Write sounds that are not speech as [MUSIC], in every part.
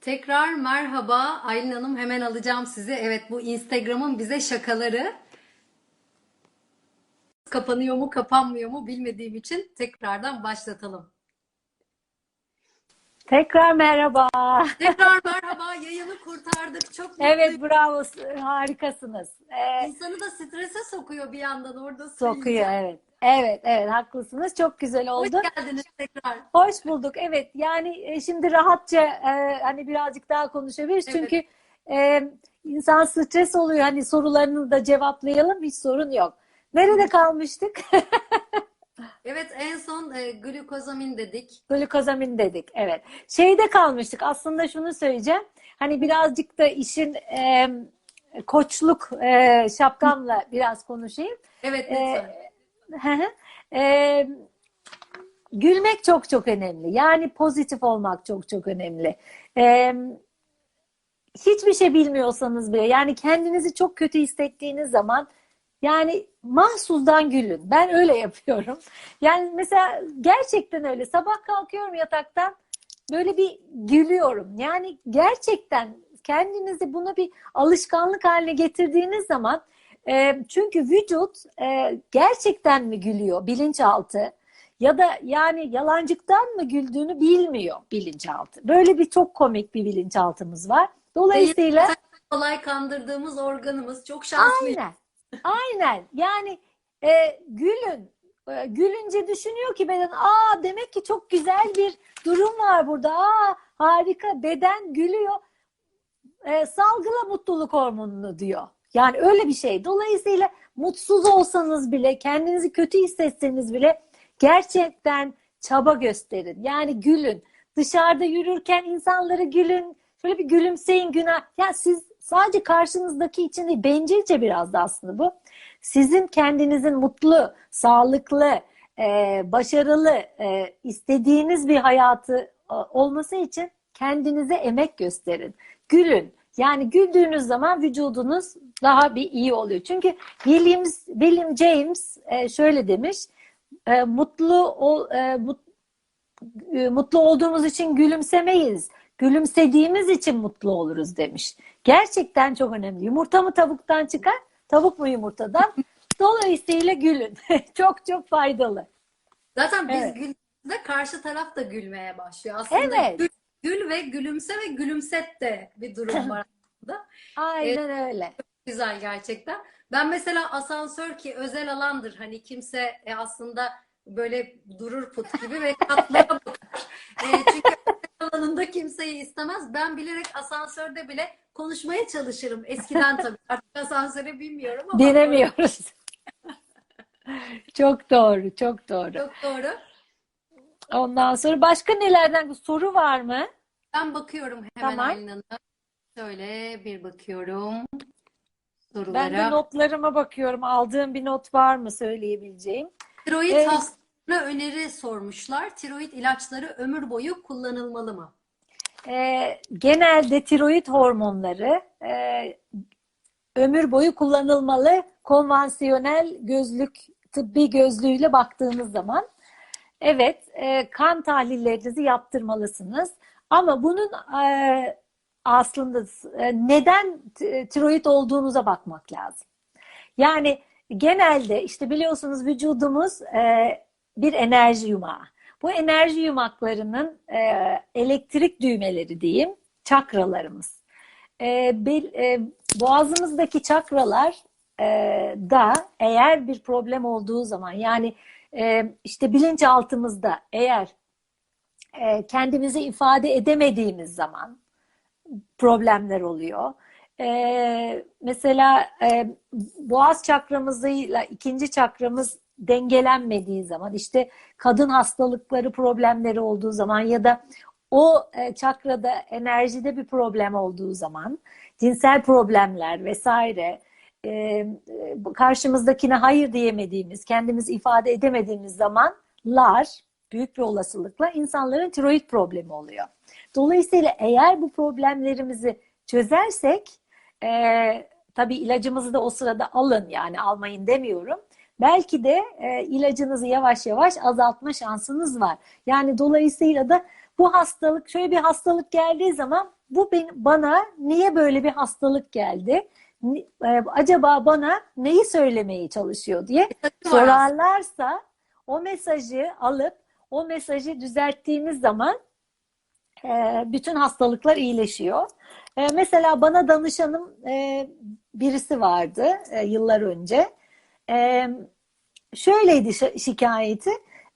Tekrar merhaba Aylin Hanım hemen alacağım sizi. Evet bu Instagram'ın bize şakaları. Kapanıyor mu kapanmıyor mu bilmediğim için tekrardan başlatalım. Tekrar merhaba. Tekrar merhaba yayını kurtardık. Çok mutluyum. Evet bravo harikasınız. Ee, İnsanı da strese sokuyor bir yandan orada sokuyor söyleyeceğim. evet. Evet evet haklısınız. Çok güzel Hoş oldu. geldiniz tekrar. Hoş bulduk. Evet yani e, şimdi rahatça e, hani birazcık daha konuşabiliriz. Evet. Çünkü e, insan stres oluyor. Hani sorularını da cevaplayalım. Hiç sorun yok. Nerede kalmıştık? [LAUGHS] Evet en son e, glukozamin dedik. Glikozamin dedik. Evet. Şeyde kalmıştık. Aslında şunu söyleyeceğim. Hani birazcık da işin e, koçluk e, şapkamla biraz konuşayım. Evet Ee, lütfen. Ee, gülmek çok çok önemli. Yani pozitif olmak çok çok önemli. Ee, hiçbir şey bilmiyorsanız bile yani kendinizi çok kötü hissettiğiniz zaman yani mahsusdan gülün. Ben öyle yapıyorum. Yani mesela gerçekten öyle. Sabah kalkıyorum yataktan böyle bir gülüyorum. Yani gerçekten kendinizi buna bir alışkanlık haline getirdiğiniz zaman e, çünkü vücut e, gerçekten mi gülüyor bilinçaltı ya da yani yalancıktan mı güldüğünü bilmiyor bilinçaltı. Böyle bir çok komik bir bilinçaltımız var. Dolayısıyla kolay kandırdığımız organımız. Çok şanslıyız. aynen aynen yani e, gülün E, gülünce düşünüyor ki beden aa demek ki çok güzel bir durum var burada. Aa harika beden gülüyor. E, salgıla mutluluk hormonunu diyor. Yani öyle bir şey. Dolayısıyla mutsuz olsanız bile, kendinizi kötü hissetseniz bile gerçekten çaba gösterin. Yani gülün. Dışarıda yürürken insanlara gülün. Şöyle bir gülümseyin günah. Ya siz sadece karşınızdaki için değil, bencilce biraz da aslında bu. Sizin kendinizin mutlu, sağlıklı, e, başarılı, e, istediğiniz bir hayatı e, olması için kendinize emek gösterin. Gülün. Yani güldüğünüz zaman vücudunuz daha bir iyi oluyor. Çünkü William, William James e, şöyle demiş. e, mutlu ol, e, mut- e, mutlu olduğumuz için gülümsemeyiz. Gülümsediğimiz için mutlu oluruz demiş. Gerçekten çok önemli. Yumurta mı tavuktan çıkar, tavuk mu yumurtadan? [LAUGHS] Dolayısıyla gülün. [LAUGHS] çok çok faydalı. Zaten biz Evet. güldüğümüzde karşı taraf da gülmeye başlıyor. Aslında Evet. gül, gül ve gülümse ve gülümset de bir durum var [LAUGHS] aslında. Aynen öyle. Güzel gerçekten. Ben mesela asansör ki özel alandır. Hani kimse e, aslında böyle durur put gibi ve katlara bakar. E, çünkü alanında kimseyi istemez. Ben bilerek asansörde bile konuşmaya çalışırım. Eskiden tabii. [LAUGHS] Artık asansöre binmiyorum ama. Dinemiyoruz. [LAUGHS] çok doğru, çok doğru. Çok doğru. Ondan sonra başka nelerden soru var mı? Ben bakıyorum hemen Tamam. Aylin Hanım'a. Şöyle bir bakıyorum Ben de sorulara. notlarıma bakıyorum. Aldığım bir not var mı söyleyebileceğim? Tiroid Evet. hastalarına öneri sormuşlar. Tiroid ilaçları ömür boyu kullanılmalı mı? Ee, genelde tiroid hormonları e, ömür boyu kullanılmalı. Konvansiyonel gözlük, tıbbi gözlüğüyle baktığınız zaman. Evet, e, kan tahlillerinizi yaptırmalısınız. Ama bunun e, aslında e, neden t- tiroid olduğunuza bakmak lazım. Yani genelde işte biliyorsunuz vücudumuz e, bir enerji yumağı. Bu enerji yumaklarının e, elektrik düğmeleri diyeyim, çakralarımız. E, bel- e, boğazımızdaki çakralar e, da eğer bir problem olduğu zaman yani e, işte bilinçaltımızda eğer e, kendimizi ifade edemediğimiz zaman problemler oluyor. Ee, mesela e, boğaz çakramızıyla ikinci çakramız dengelenmediği zaman işte kadın hastalıkları problemleri olduğu zaman ya da o e, çakrada enerjide bir problem olduğu zaman cinsel problemler vesaire e, e, karşımızdakine hayır diyemediğimiz, kendimizi ifade edemediğimiz zamanlar büyük bir olasılıkla insanların tiroid problemi oluyor. Dolayısıyla eğer bu problemlerimizi çözersek e, tabii ilacımızı da o sırada alın yani almayın demiyorum. Belki de e, ilacınızı yavaş yavaş azaltma şansınız var. Yani dolayısıyla da bu hastalık şöyle bir hastalık geldiği zaman bu benim, bana niye böyle bir hastalık geldi? E, acaba bana neyi söylemeye çalışıyor diye sorarlarsa o mesajı alıp o mesajı düzelttiğimiz zaman e, bütün hastalıklar iyileşiyor. E, mesela bana danışanım e, birisi vardı e, yıllar önce. E, şöyleydi şi- şikayeti.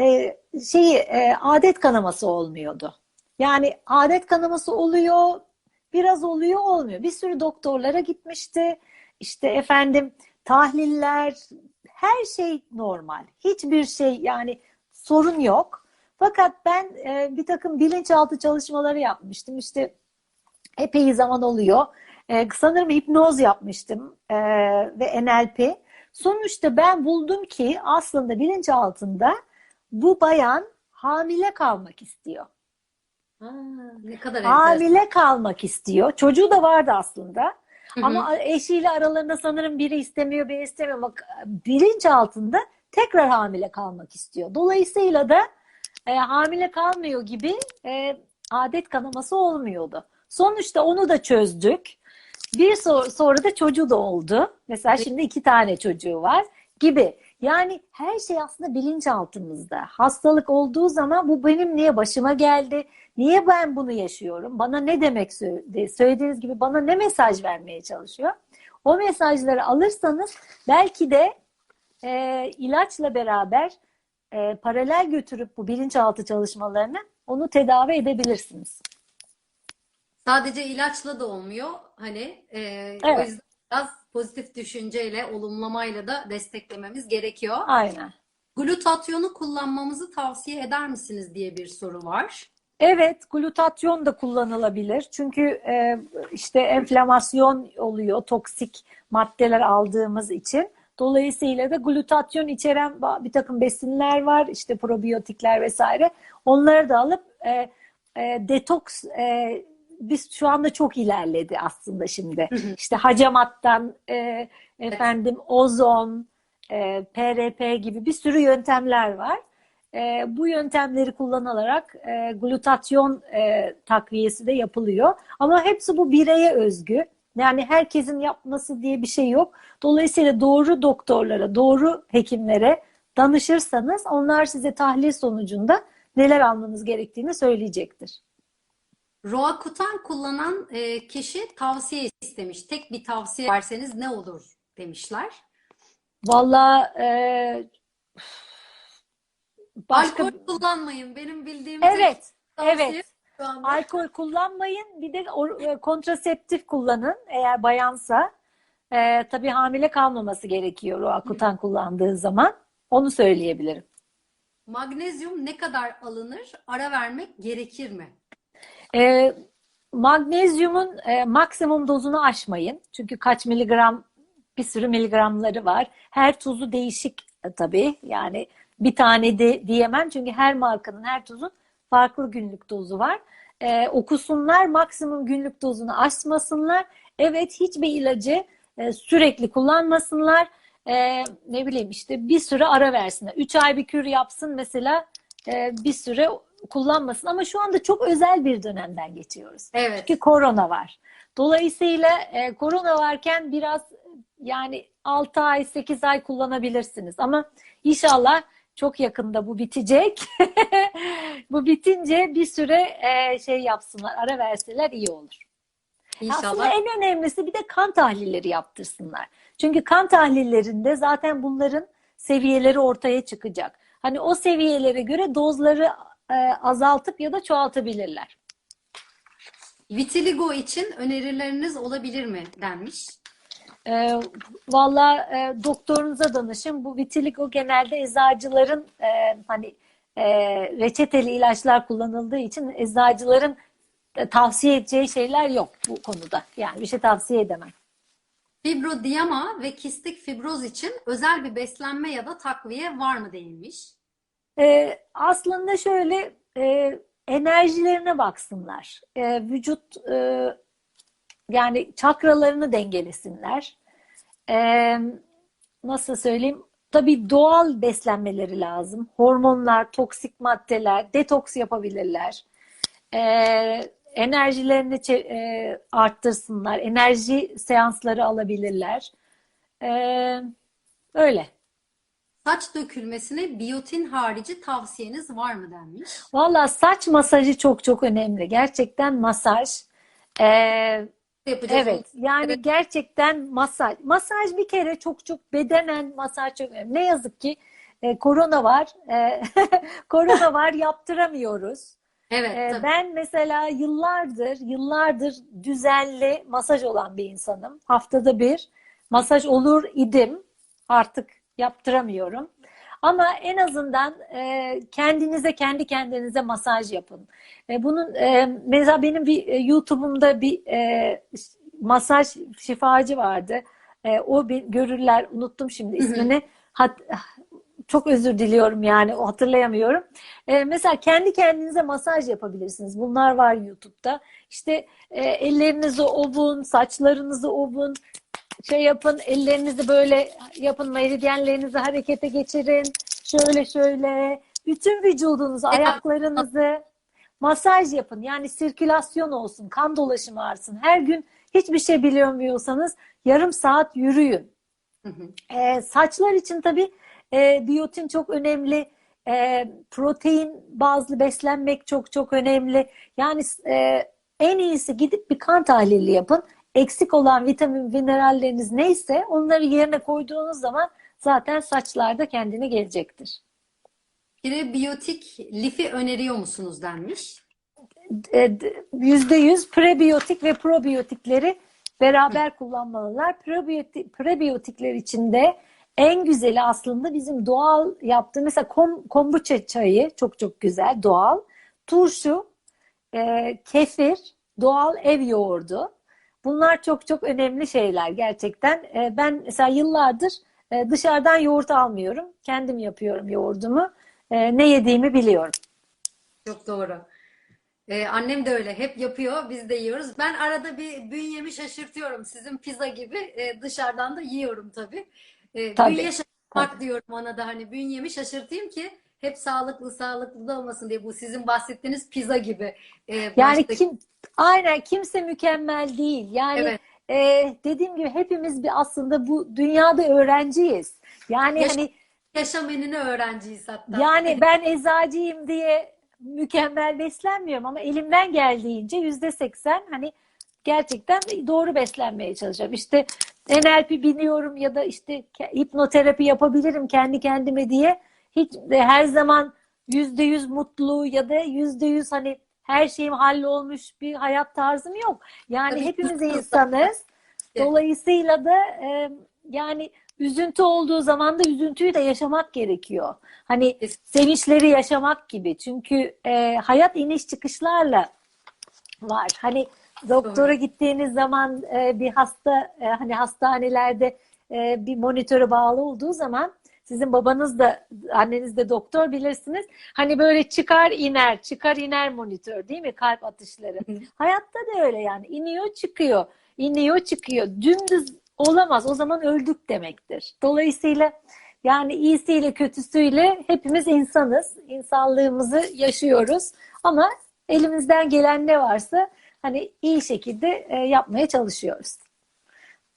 E, şeyi e, adet kanaması olmuyordu. Yani adet kanaması oluyor, biraz oluyor, olmuyor. Bir sürü doktorlara gitmişti. İşte efendim tahliller, her şey normal. Hiçbir şey yani sorun yok. Fakat ben e, bir takım bilinçaltı çalışmaları yapmıştım. İşte epey zaman oluyor. E, sanırım hipnoz yapmıştım e, ve NLP. Sonuçta ben buldum ki aslında bilinçaltında bu bayan hamile kalmak istiyor. Ha, ne kadar enteresan. Hamile kalmak istiyor. Çocuğu da vardı aslında. Hı hı. Ama eşiyle aralarında sanırım biri istemiyor, biri istemiyor. Ama bilinç altında tekrar hamile kalmak istiyor. Dolayısıyla da e, hamile kalmıyor gibi e, adet kanaması olmuyordu. Sonuçta onu da çözdük. Bir so- sonra da çocuğu da oldu. Mesela şimdi iki tane çocuğu var gibi. Yani her şey aslında bilinçaltımızda. Hastalık olduğu zaman bu benim niye başıma geldi? Niye ben bunu yaşıyorum? Bana ne demek söyledi? Söylediğiniz gibi bana ne mesaj vermeye çalışıyor? O mesajları alırsanız belki de e, ilaçla beraber e, paralel götürüp bu bilinçaltı çalışmalarını onu tedavi edebilirsiniz. Sadece ilaçla da olmuyor. Hani e, o Evet. yüzden biraz pozitif düşünceyle, olumlamayla da desteklememiz gerekiyor. Aynen. Glutatyonu kullanmamızı tavsiye eder misiniz diye bir soru var. Evet, glutatyon da kullanılabilir. Çünkü e, işte enflamasyon oluyor, toksik maddeler aldığımız için. Dolayısıyla da glutatyon içeren bir takım besinler var, işte probiyotikler vesaire. Onları da alıp e, e, detoks e, biz şu anda çok ilerledi aslında şimdi. Hı hı. İşte hacamattan e, efendim ozon, e, PRP gibi bir sürü yöntemler var. E, bu yöntemleri kullanılarak e, glutatyon e, takviyesi de yapılıyor. Ama hepsi bu bireye özgü. Yani herkesin yapması diye bir şey yok. Dolayısıyla doğru doktorlara, doğru hekimlere danışırsanız onlar size tahlil sonucunda neler almanız gerektiğini söyleyecektir. Roakutan kullanan e, kişi tavsiye istemiş. Tek bir tavsiye verseniz ne olur demişler. Vallahi e, başka Alkol kullanmayın. Benim bildiğim evet evet alkol kullanmayın bir de or- e, kontraseptif kullanın eğer bayansa e, tabii hamile kalmaması gerekiyor o akutan kullandığı zaman onu söyleyebilirim. Magnezyum ne kadar alınır? Ara vermek gerekir mi? E, magnezyumun e, maksimum dozunu aşmayın çünkü kaç miligram bir sürü miligramları var. Her tuzu değişik e, tabii yani bir tane de diyemem çünkü her markanın her tuzun farklı günlük dozu var. Ee, okusunlar maksimum günlük dozunu aşmasınlar. Evet hiçbir ilacı e, sürekli kullanmasınlar. Ee, ne bileyim işte bir süre ara versinler. 3 ay bir kür yapsın mesela e, bir süre kullanmasın. Ama şu anda çok özel bir dönemden geçiyoruz. Evet. Çünkü korona var. Dolayısıyla e, korona varken biraz yani 6 ay 8 ay kullanabilirsiniz. Ama inşallah çok yakında bu bitecek. [LAUGHS] Bu bitince bir süre e, şey yapsınlar, ara verseler iyi olur. Aslında İnşallah. en önemlisi bir de kan tahlilleri yaptırsınlar. Çünkü kan tahlillerinde zaten bunların seviyeleri ortaya çıkacak. Hani o seviyelere göre dozları e, azaltıp ya da çoğaltabilirler. Vitiligo için önerileriniz olabilir mi denmiş. E, Valla e, doktorunuza danışın. Bu vitiligo genelde eczacıların e, hani e, reçeteli ilaçlar kullanıldığı için eczacıların e, tavsiye edeceği şeyler yok bu konuda. Yani bir şey tavsiye edemem. Fibrodiyama ve kistik fibroz için özel bir beslenme ya da takviye var mı denilmiş. E, aslında şöyle e, enerjilerine baksınlar. E, vücut e, yani çakralarını dengelesinler. E, nasıl söyleyeyim? Tabii doğal beslenmeleri lazım. Hormonlar, toksik maddeler, detoks yapabilirler. E, enerjilerini e, arttırsınlar. Enerji seansları alabilirler. Ee, öyle. Saç dökülmesine biyotin harici tavsiyeniz var mı denmiş. Valla saç masajı çok çok önemli. Gerçekten masaj. Ee, Yapacağız Evet, yani Evet. gerçekten masaj. Masaj bir kere çok çok bedenen masaj çok önemli. Ne yazık ki e, korona var. E, [LAUGHS] korona var yaptıramıyoruz. Evet, E, tabii. ben mesela yıllardır, yıllardır düzenli masaj olan bir insanım. Haftada bir masaj olur idim. Artık yaptıramıyorum. Ama en azından e, kendinize kendi kendinize masaj yapın. E, bunun e, mesela benim bir e, YouTube'umda bir e, masaj şifacı vardı. E, o bir görürler unuttum şimdi Hı hı. ismini. Hat, çok özür diliyorum yani o hatırlayamıyorum. E, mesela kendi kendinize masaj yapabilirsiniz. Bunlar var YouTube'da. İşte e, ellerinizi ovun, saçlarınızı ovun, şey yapın, ellerinizi böyle yapın, meridyenlerinizi harekete geçirin. Şöyle şöyle. Bütün vücudunuzu, ayaklarınızı masaj yapın. Yani sirkülasyon olsun, kan dolaşımı artsın. Her gün hiçbir şey bilmiyorsanız yarım saat yürüyün. Hı hı. Ee, saçlar için tabii e, biyotin çok önemli. E, protein bazlı beslenmek çok çok önemli. Yani e, en iyisi gidip bir kan tahlili yapın. Eksik olan vitamin, mineralleriniz neyse onları yerine koyduğunuz zaman zaten saçlarda kendine gelecektir. Prebiyotik lifi öneriyor musunuz denmiş. E, d- %100 prebiyotik ve probiyotikleri beraber kullanmalılar. Prebiyotik, prebiyotikler içinde en güzeli aslında bizim doğal yaptığımız mesela kom, kombuça çayı çok çok güzel doğal. Turşu, e, kefir, doğal ev yoğurdu. Bunlar çok çok önemli şeyler gerçekten. E, ben mesela yıllardır e, dışarıdan yoğurt almıyorum. Kendim yapıyorum yoğurdumu. E, ne yediğimi biliyorum. Çok doğru. Ee, annem de öyle. Hep yapıyor. Biz de yiyoruz. Ben arada bir bünyemi şaşırtıyorum. Sizin pizza gibi. Ee, dışarıdan da yiyorum tabii. Ee, Tabii, bünye şaşırtmak tabii. diyorum ona da. Hani bünyemi şaşırtayım ki hep sağlıklı sağlıklı da olmasın diye. Bu sizin bahsettiğiniz pizza gibi. Ee, Yani baştaki- kim aynen kimse mükemmel değil. Yani Evet. e, dediğim gibi hepimiz bir aslında bu dünyada öğrenciyiz. Yani Yaş- hani yaşam enine öğrenciyiz hatta. yani [LAUGHS] ben eczacıyım diye mükemmel beslenmiyorum ama elimden geldiğince yüzde seksen hani gerçekten doğru beslenmeye çalışıyorum. İşte NLP biliyorum ya da işte hipnoterapi yapabilirim kendi kendime diye hiç de her zaman yüzde yüz mutlu ya da yüzde yüz hani her şeyim hallolmuş bir hayat tarzım yok. Yani Tabii hepimiz insanız. [LAUGHS] Dolayısıyla da e, yani üzüntü olduğu zaman da üzüntüyü de yaşamak gerekiyor. Hani sevinçleri yaşamak gibi. Çünkü e, hayat iniş çıkışlarla var. Hani doktora gittiğiniz zaman e, bir hasta e, hani hastanelerde e, bir monitöre bağlı olduğu zaman sizin babanız da anneniz de doktor bilirsiniz. Hani böyle çıkar iner, çıkar iner monitör değil mi? Kalp atışları. Hayatta da öyle yani. iniyor çıkıyor, iniyor çıkıyor. Dümdüz olamaz. O zaman öldük demektir. Dolayısıyla yani iyisiyle kötüsüyle hepimiz insanız. İnsanlığımızı yaşıyoruz. Ama elimizden gelen ne varsa hani iyi şekilde e, yapmaya çalışıyoruz.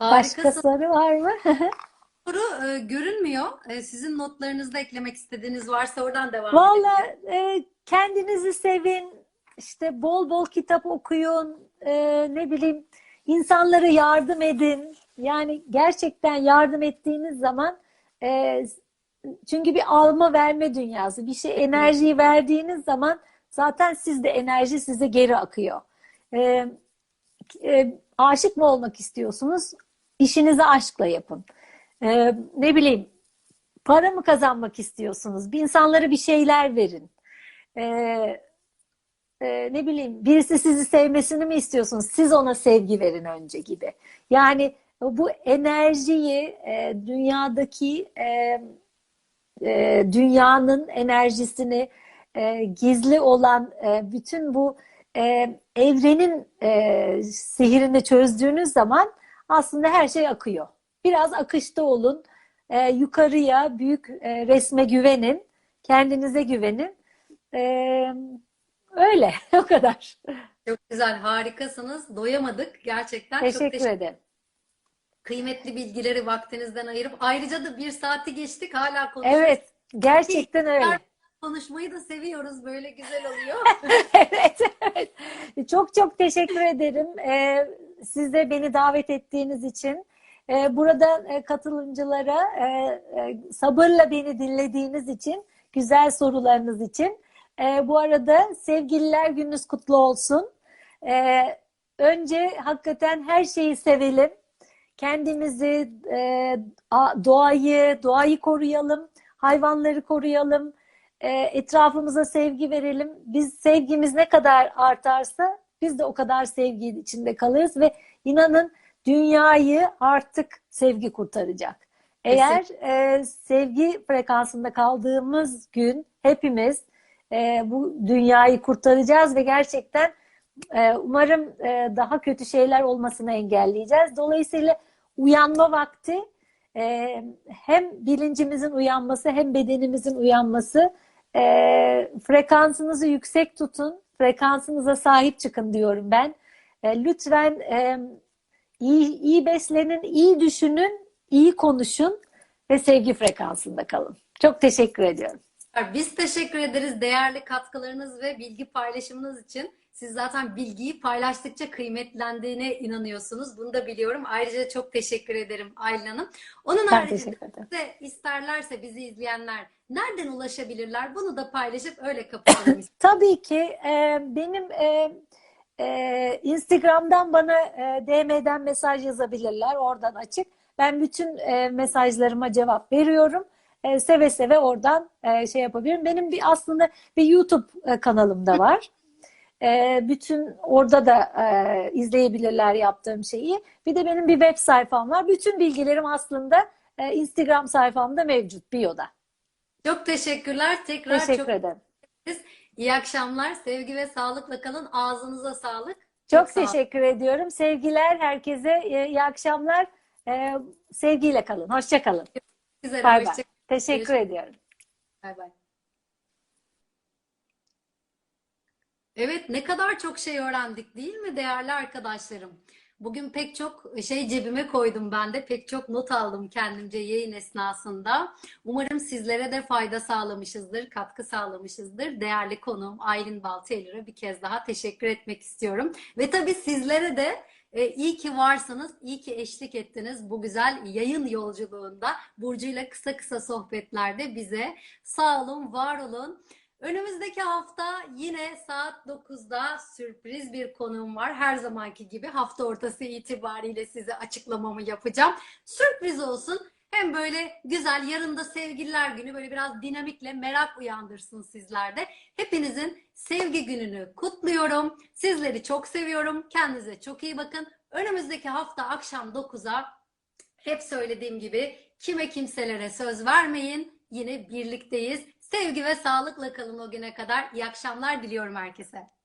Başka Harikasın. soru var mı? [LAUGHS] Soru e, görünmüyor. E, sizin notlarınızda eklemek istediğiniz varsa oradan devam Valla edelim. e, kendinizi sevin, işte bol bol kitap okuyun, e, ne bileyim insanlara yardım edin. Yani gerçekten yardım ettiğiniz zaman e, çünkü bir alma verme dünyası. Bir şey enerjiyi verdiğiniz zaman zaten sizde enerji size geri akıyor. E, e, aşık mı olmak istiyorsunuz? İşinizi aşkla yapın. E, ne bileyim Para mı kazanmak istiyorsunuz? Bir insanlara bir şeyler verin. Ee, e, ne bileyim, birisi sizi sevmesini mi istiyorsunuz? Siz ona sevgi verin önce gibi. Yani bu enerjiyi e, dünyadaki e, e, dünyanın enerjisini e, gizli olan e, bütün bu e, evrenin e, sihirini çözdüğünüz zaman aslında her şey akıyor. Biraz akışta olun. E, yukarıya, büyük e, resme güvenin. Kendinize güvenin. E, öyle. [LAUGHS] O kadar. Çok güzel, harikasınız. Doyamadık gerçekten. Çok Teşekkür teşekkür ederim. Kıymetli bilgileri vaktinizden ayırıp ayrıca da bir saati geçtik hala konuşuyoruz. Evet, gerçekten öyle. Konuşmayı da seviyoruz. Böyle güzel oluyor. [LAUGHS] Evet, evet. Çok çok teşekkür ederim. Ee, siz de beni davet ettiğiniz için. Ee, burada e, katılımcılara e, e, sabırla beni dinlediğiniz için, güzel sorularınız için. Ee, bu arada sevgililer gününüz kutlu olsun. Ee, önce hakikaten her şeyi sevelim. Kendimizi, e, doğayı, doğayı koruyalım, hayvanları koruyalım. E, etrafımıza sevgi verelim. Biz sevgimiz ne kadar artarsa biz de o kadar sevgi içinde kalırız ve inanın dünyayı artık sevgi kurtaracak. Eğer e, sevgi frekansında kaldığımız gün hepimiz e, bu dünyayı kurtaracağız ve gerçekten e, umarım e, daha kötü şeyler olmasını engelleyeceğiz. Dolayısıyla uyanma vakti e, hem bilincimizin uyanması hem bedenimizin uyanması e, frekansınızı yüksek tutun, frekansınıza sahip çıkın diyorum ben. E, lütfen e, iyi, iyi beslenin, iyi düşünün, iyi konuşun ve sevgi frekansında kalın. Çok teşekkür ediyorum. Biz teşekkür ederiz değerli katkılarınız ve bilgi paylaşımınız için. Siz zaten bilgiyi paylaştıkça kıymetlendiğine inanıyorsunuz. Bunu da biliyorum. Ayrıca çok teşekkür ederim Aylin Hanım. Onun Ben haricinde de isterlerse bizi izleyenler nereden ulaşabilirler? Bunu da paylaşıp öyle kapatalım. [LAUGHS] Tabii ki e, benim e, e, Instagram'dan bana e, DM'den mesaj yazabilirler. Oradan açık. Ben bütün e, mesajlarıma cevap veriyorum. E, seve seve oradan e, şey yapabilirim. Benim bir aslında bir YouTube e, kanalım da var. [LAUGHS] E, bütün orada da e, izleyebilirler yaptığım şeyi. Bir de benim bir web sayfam var. Bütün bilgilerim aslında e, Instagram sayfamda mevcut, bio'da. Çok teşekkürler. Tekrar Teşekkür çok ederim. İyi akşamlar. Sevgi ve sağlıkla kalın. Ağzınıza sağlık. Çok sağ olun. teşekkür ediyorum. Sevgiler herkese. iyi akşamlar. E, Sevgiyle kalın. Hoşça kalın. Güzel. Bay bay. Hoşça Teşekkür Görüşmek ediyorum. Bay bay. Evet, ne kadar çok şey öğrendik değil mi değerli arkadaşlarım? Bugün pek çok şey cebime koydum ben de. Pek çok not aldım kendimce yayın esnasında. Umarım sizlere de fayda sağlamışızdır, katkı sağlamışızdır. Değerli konuğum Aylin Baltaylor'a bir kez daha teşekkür etmek istiyorum. Ve tabii sizlere de e, iyi ki varsınız, iyi ki eşlik ettiniz bu güzel yayın yolculuğunda. Burcu'yla kısa kısa sohbetlerde bize. Sağ olun, var olun. Önümüzdeki hafta yine saat 9'da sürpriz bir konuğum var. Her zamanki gibi hafta ortası itibariyle size açıklamamı yapacağım. Sürpriz olsun. Hem böyle güzel yarın da sevgililer günü böyle biraz dinamikle merak uyandırsın sizlerde. Hepinizin sevgi gününü kutluyorum. Sizleri çok seviyorum. Kendinize çok iyi bakın. Önümüzdeki hafta akşam 9'a hep söylediğim gibi kime kimselere söz vermeyin. Yine birlikteyiz. Sevgi ve sağlıkla kalın o güne kadar. İyi akşamlar diliyorum herkese.